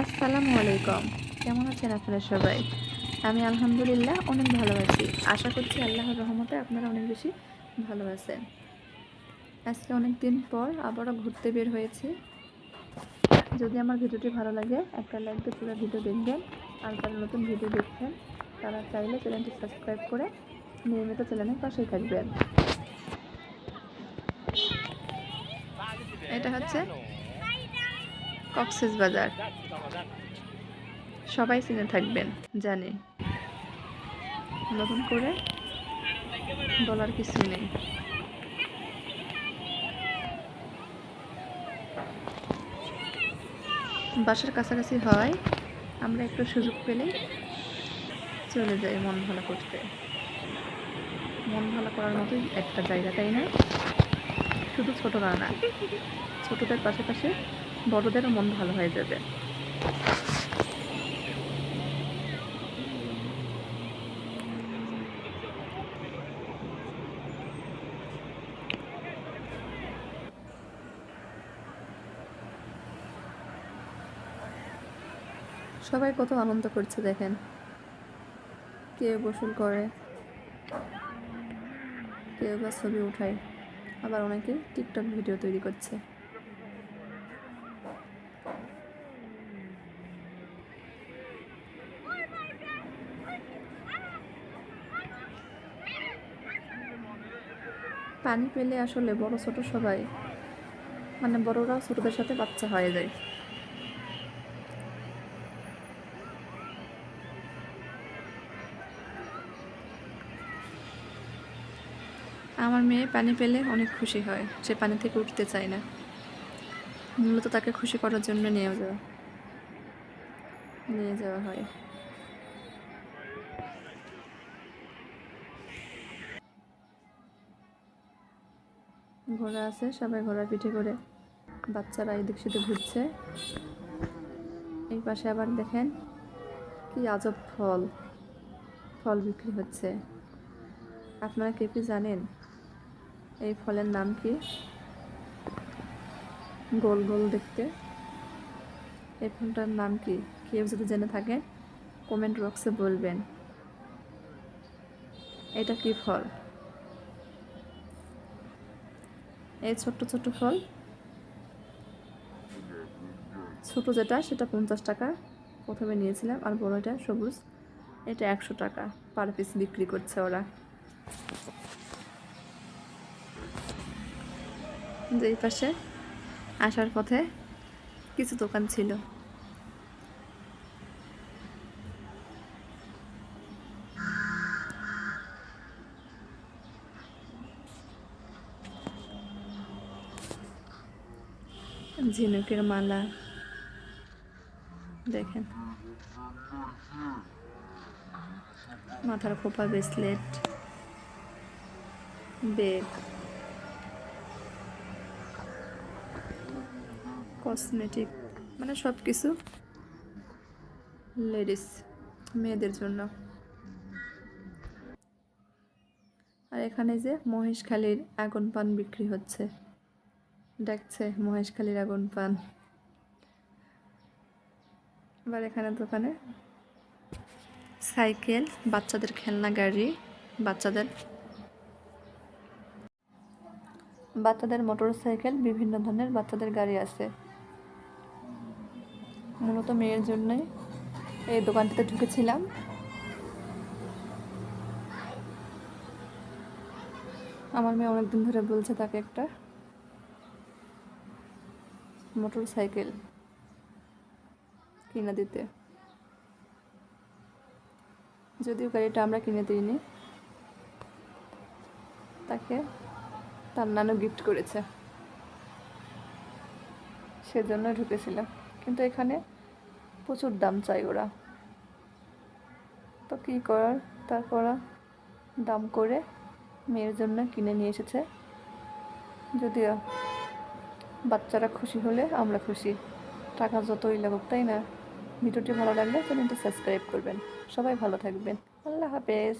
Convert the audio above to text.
আসসালামু আলাইকুম। কেমন আছেন আপনারা সবাই? আমি আলহামদুলিল্লাহ অনেক ভালো আছি। আশা করছি আল্লাহর রহমতে আপনারা অনেক বেশি ভালো আছেন। আজকে অনেক দিন পর আবারও ঘুরতে বের হয়েছি। যদি আমার ভিডিওটি ভালো লাগে, একটা লাইক দিয়ে পুরো ভিডিও দেখবেন। আর যারা নতুন ভিডিও দেখছেন, তারা চাইলে চ্যানেলটি সাবস্ক্রাইব করে নিয়মিত চ্যানেলের পাশেই থাকবেন। এটা হচ্ছে কক্সেস বাজার। সবাই চিনে থাকবেন, জানি। নতুন করে বলার কিছু নেই। বাসার কাছাকাছি হয়, আমরা একটু সুযোগ পেলে চলে যাই মন ভালো করতে। মন ভালো করার মতোই একটা জায়গা, তাই না? শুধু ছোটরা না। ছোটদের পাশাপাশি বড়দেরও মন ভালো হয়ে যাবে। সবাই কত আনন্দ করছে দেখেন। কেউ গোসল করে, কেউ বা ছবি উঠায়, আবার অনেকে টিকটক ভিডিও তৈরি করছে। পানি পেলে আসলে বড় ছোট সবাই মানে বড়রাও ছোটদের সাথে বাচ্চা হয়ে যায়। আমার মেয়ে পানি পেলে অনেক খুশি হয়, সে পানি থেকে উঠতে চায় না। মূলত তাকে খুশি করার জন্য নিয়ে যাওয়া নিয়ে যাওয়া হয়। ঘোড়া আছে, সবাই ঘোড়ার পিঠে করে বাচ্চারা এদিক সেদিক ঘুরছে। এই পাশে আবার দেখেন কি আজব ফল ফল বিক্রি হচ্ছে। আপনারা কে কি জানেন এই ফলের নাম কি? গোল গোল দেখতে। এই ফলটার নাম কি? কেউ যদি জেনে থাকে কমেন্ট বক্সে বলবেন। এটা কি ফল? এই ছোট্ট ছোট্ট ফল। ছোট যেটা, সেটা পঞ্চাশ টাকা। প্রথমে নিয়েছিলাম, আর বড়টা সবুজ। এটা একশো টাকা পার পিস বিক্রি করছে ওরা। এই পাশে আসার পথে কিছু দোকান ছিল। ঝিনুকের মালা। দেখেন। মাথার খোপা ব্রেসলেট বেগ কসমেটিক মানে সব কিছু লেডিস মেয়েদের জন্য। আর এখানে যে মহেশখালীর আগুন পান বিক্রি হচ্ছে। দেখছে মহেশখালীর আগুন পান। আবার এখানে দোকানে সাইকেল, বাচ্চাদের খেলনা, গাড়ি, বাচ্চাদের বাচ্চাদের মোটর সাইকেল বিভিন্ন ধরনের বাচ্চাদের গাড়ি আছে। মূলত মেয়ের জন্যই এই দোকানটিতে ঢুকেছিলাম। আমার মেয়ে অনেকদিন ধরে বলছে তাকে একটা। মোটর সাইকেল কিনে দিতে। যদিও গাড়িটা আমরা কিনে দিইনি, তাকে তার নানু গিফট করেছে। সেজন্য ঢুকেছিলাম। কিন্তু এখানে প্রচুর দাম চাই ওরা। তো কী করার? তারপর দাম করে মেয়ের জন্য কিনে নিয়ে এসেছে। যদিও বাচ্চারা খুশি হলে আমরা খুশি। টাকা যতই লাগুক, তাই না? ভিডিওটি ভালো লাগলে চ্যানেলটি সাবস্ক্রাইব করবেন। সবাই ভালো থাকবেন। আল্লাহ হাফেজ।